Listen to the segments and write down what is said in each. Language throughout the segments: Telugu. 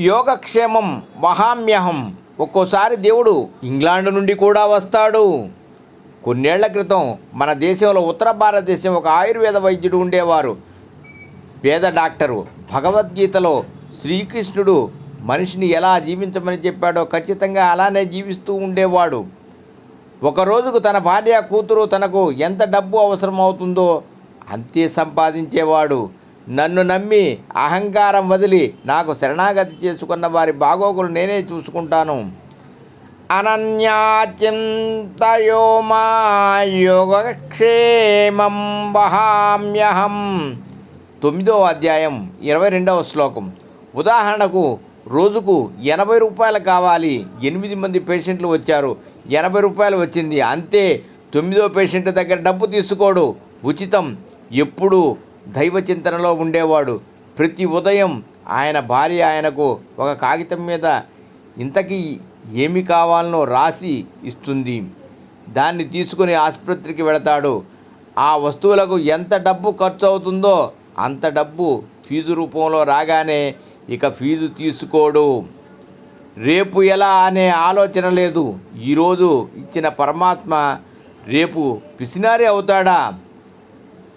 యోగక్షేమం వహామ్యహం ఒక్కోసారి దేవుడు ఇంగ్లాండ్ నుండి కూడా వస్తాడు. కొన్నేళ్ళ క్రితం మన దేశంలో ఉత్తర భారతదేశం ఒక ఆయుర్వేద వైద్యుడు ఉండేవారు. పేద డాక్టరు. భగవద్గీతలో శ్రీకృష్ణుడు మనిషిని ఎలా జీవించమని చెప్పాడో ఖచ్చితంగా అలానే జీవిస్తూ ఉండేవాడు. ఒక రోజుకు తన భార్య కూతురు తనకు ఎంత డబ్బు అవసరం అవుతుందో అంతే సంపాదించేవాడు. నన్ను నమ్మి అహంకారం వదిలి నాకు శరణాగతి చేసుకున్న వారి బాగోగులు నేనే చూసుకుంటాను. అనన్యాచింతయో మా యోగక్షేమం వహామ్యహం. తొమ్మిదో అధ్యాయం ఇరవై రెండవ శ్లోకం. ఉదాహరణకు రోజుకు ఎనభై రూపాయలు కావాలి. ఎనిమిది మంది పేషెంట్లు వచ్చారు. ఎనభై రూపాయలు వచ్చింది. అంతే తొమ్మిదో పేషెంట్ దగ్గర డబ్బు తీసుకోడు. ఉచితం. ఎప్పుడు దైవ చింతనలో ఉండేవాడు. ప్రతి ఉదయం ఆయన భార్య ఆయనకు ఒక కాగితం మీద ఇంతకీ ఏమి కావాలనో రాసి ఇస్తుంది. దాన్ని తీసుకుని ఆసుపత్రికి వెళతాడు. ఆ వస్తువులకు ఎంత డబ్బు ఖర్చు అవుతుందో అంత డబ్బు ఫీజు రూపంలో రాగానే ఇక ఫీజు తీసుకోడు. రేపు ఎలా అనే ఆలోచన లేదు. ఈరోజు ఇచ్చిన పరమాత్మ రేపు పిసినారి అవుతాడా?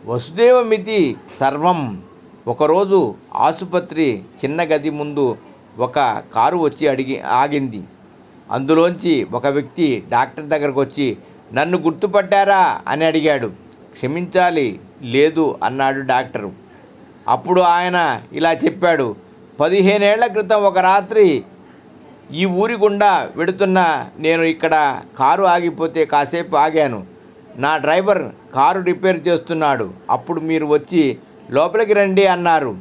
వసుదేవమితి సర్వం. ఒకరోజు ఆసుపత్రి చిన్న గది ముందు ఒక కారు వచ్చి అడిగి ఆగింది. అందులోంచి ఒక వ్యక్తి డాక్టర్ దగ్గరకు వచ్చి నన్ను గుర్తుపట్టారా? అని అడిగాడు. క్షమించాలి లేదు అన్నాడు డాక్టరు. అప్పుడు ఆయన ఇలా చెప్పాడు పదిహేనేళ్ళ క్రితం ఒక రాత్రి ఈ ఊరి గుండా వెడుతున్న నేను ఇక్కడ కారు ఆగిపోతే కాసేపు ఆగాను. నా డ్రైవర్ కారు రిపేర్ చేస్తున్నాడు. అప్పుడు మీరు వచ్చి లోపలికి రండి అన్నారు.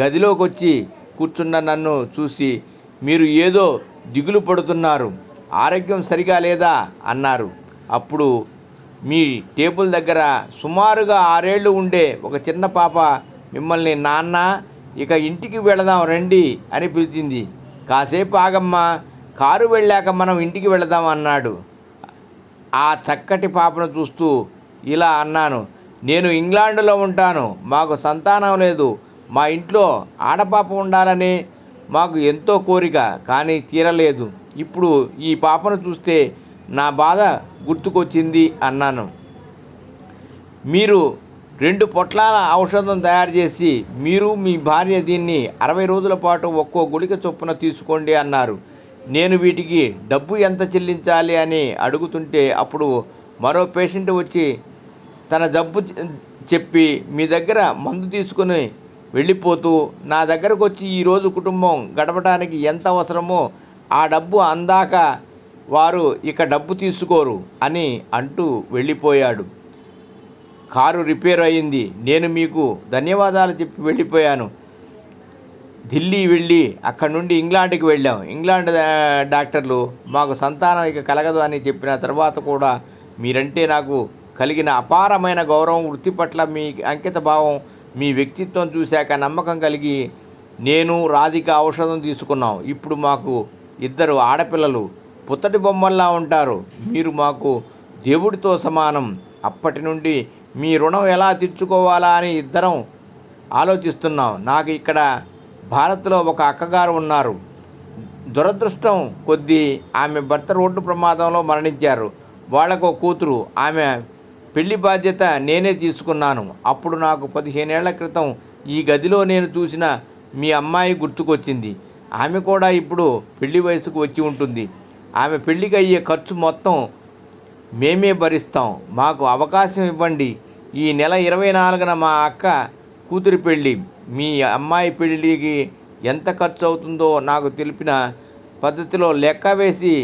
గదిలోకి వచ్చి కూర్చున్న నన్ను చూసి మీరు ఏదో దిగులు పడుతున్నారు. ఆరోగ్యం సరిగా లేదా? అన్నారు. అప్పుడు మీ టేబుల్ దగ్గర సుమారుగా ఆరేళ్ళు ఉండే ఒక చిన్న పాప మిమ్మల్ని నాన్న ఇక ఇంటికి వెళదాం రండి అని పిలిచింది. కాసేపు ఆగమ్మా కారు వెళ్ళాక మనం ఇంటికి వెళదాం అన్నాడు. ఆ చక్కటి పాపను చూస్తూ ఇలా అన్నాను. నేను ఇంగ్లాండ్లో ఉంటాను. మాకు సంతానం లేదు. మా ఇంట్లో ఆడపాప ఉండాలని మాకు ఎంతో కోరిక కానీ తీరలేదు. ఇప్పుడు ఈ పాపను చూస్తే నా బాధ గుర్తుకొచ్చింది అన్నాను. మీరు రెండు పొట్లాల ఔషధం తయారు చేసి మీరు మీ భార్య దీన్ని అరవై రోజుల పాటు ఒక్కో గుళిక చొప్పున తీసుకోండి అన్నారు. నేను వీటికి డబ్బు ఎంత చెల్లించాలి అని అడుగుతుంటే అప్పుడు మరో పేషెంట్ వచ్చి తన జబ్బు చెప్పి మీ దగ్గర మందు తీసుకుని వెళ్ళిపోతూ నా దగ్గరకు వచ్చి ఈరోజు కుటుంబం గడపడానికి ఎంత అవసరమో ఆ డబ్బు అందాక వారు ఇక డబ్బు తీసుకోరు అని అంటూ వెళ్ళిపోయాడు. కారు రిపేర్ అయింది. నేను మీకు ధన్యవాదాలు చెప్పి వెళ్ళిపోయాను. ఢిల్లీ వెళ్ళి అక్కడ నుండి ఇంగ్లాండ్కి వెళ్ళాం. ఇంగ్లాండ్ డాక్టర్లు మాకు సంతానం ఇక కలగదు అని చెప్పిన తర్వాత కూడా మీరంటే నాకు కలిగిన అపారమైన గౌరవం వృత్తి పట్ల మీ అంకిత భావం మీ వ్యక్తిత్వం చూశాక నమ్మకం కలిగి నేను రాధిక ఔషధం తీసుకున్నాం. ఇప్పుడు మాకు ఇద్దరు ఆడపిల్లలు. పుత్తటి బొమ్మల్లా ఉంటారు. మీరు మాకు దేవుడితో సమానం. అప్పటి నుండి మీ రుణం ఎలా తీర్చుకోవాలా అని ఇద్దరం ఆలోచిస్తున్నాం. నాకు ఇక్కడ భారత్లో ఒక అక్కగారు ఉన్నారు. దురదృష్టం కొద్దీ ఆమె భర్త రోడ్డు ప్రమాదంలో మరణించారు. వాళ్ళకు కూతురు. ఆమె పెళ్ళి బాధ్యత నేనే తీసుకున్నాను. అప్పుడు నాకు పదిహేనేళ్ళ క్రితం ఈ గదిలో నేను చూసిన మీ అమ్మాయి గుర్తుకొచ్చింది. ఆమె కూడా ఇప్పుడు పెళ్ళి వయసుకు వచ్చి ఉంటుంది. ఆమె పెళ్ళికి అయ్యే ఖర్చు మొత్తం మేమే భరిస్తాం. మాకు అవకాశం ఇవ్వండి. ఈ నెల ఇరవై నాలుగున మా అక్క కూతురి పెళ్ళి మీ అమ్మాయి పెళ్ళికి ఎంత ఖర్చు అవుతుందో నాకు తెలిపిన పద్ధతిలో లెక్క వేసి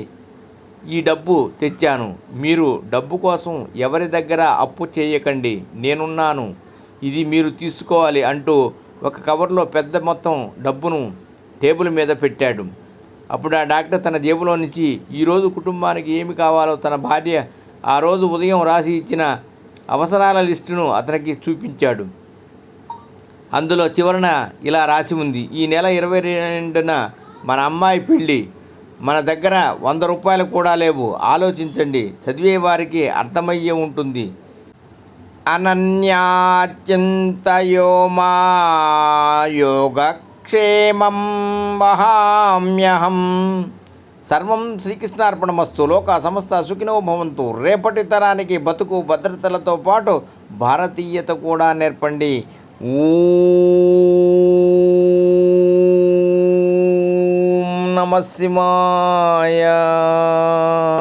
ఈ డబ్బు తెచ్చాను. మీరు డబ్బు కోసం ఎవరి దగ్గర అప్పు చేయకండి. నేనున్నాను. ఇది మీరు తీసుకోవాలి అంటూ ఒక కవర్లో పెద్ద మొత్తం డబ్బును టేబుల్ మీద పెట్టాడు. అప్పుడు ఆ డాక్టర్ తన జేబులో నుంచి ఈరోజు కుటుంబానికి ఏమి కావాలో తన భార్య ఆ రోజు ఉదయం రాసి ఇచ్చిన అవసరాల లిస్టును అతనికి చూపించాడు. అందులో చివరన ఇలా రాసి ఉంది. ఈ నెల ఇరవై రెండున మన అమ్మాయి పెళ్ళి మన దగ్గర వంద రూపాయలు కూడా లేవు. ఆలోచించండి. చదివే వారికి అర్థమయ్యే ఉంటుంది. అనన్యాచింతయో మా యోగక్షేమం వహామ్యహం. సర్వం శ్రీకృష్ణార్పణమస్తు. లోక సమస్త సుఖినో భవంతు. రేపటి తరానికి బతుకు భద్రతలతో పాటు భారతీయత కూడా నేర్పండి. ఊ まーよ。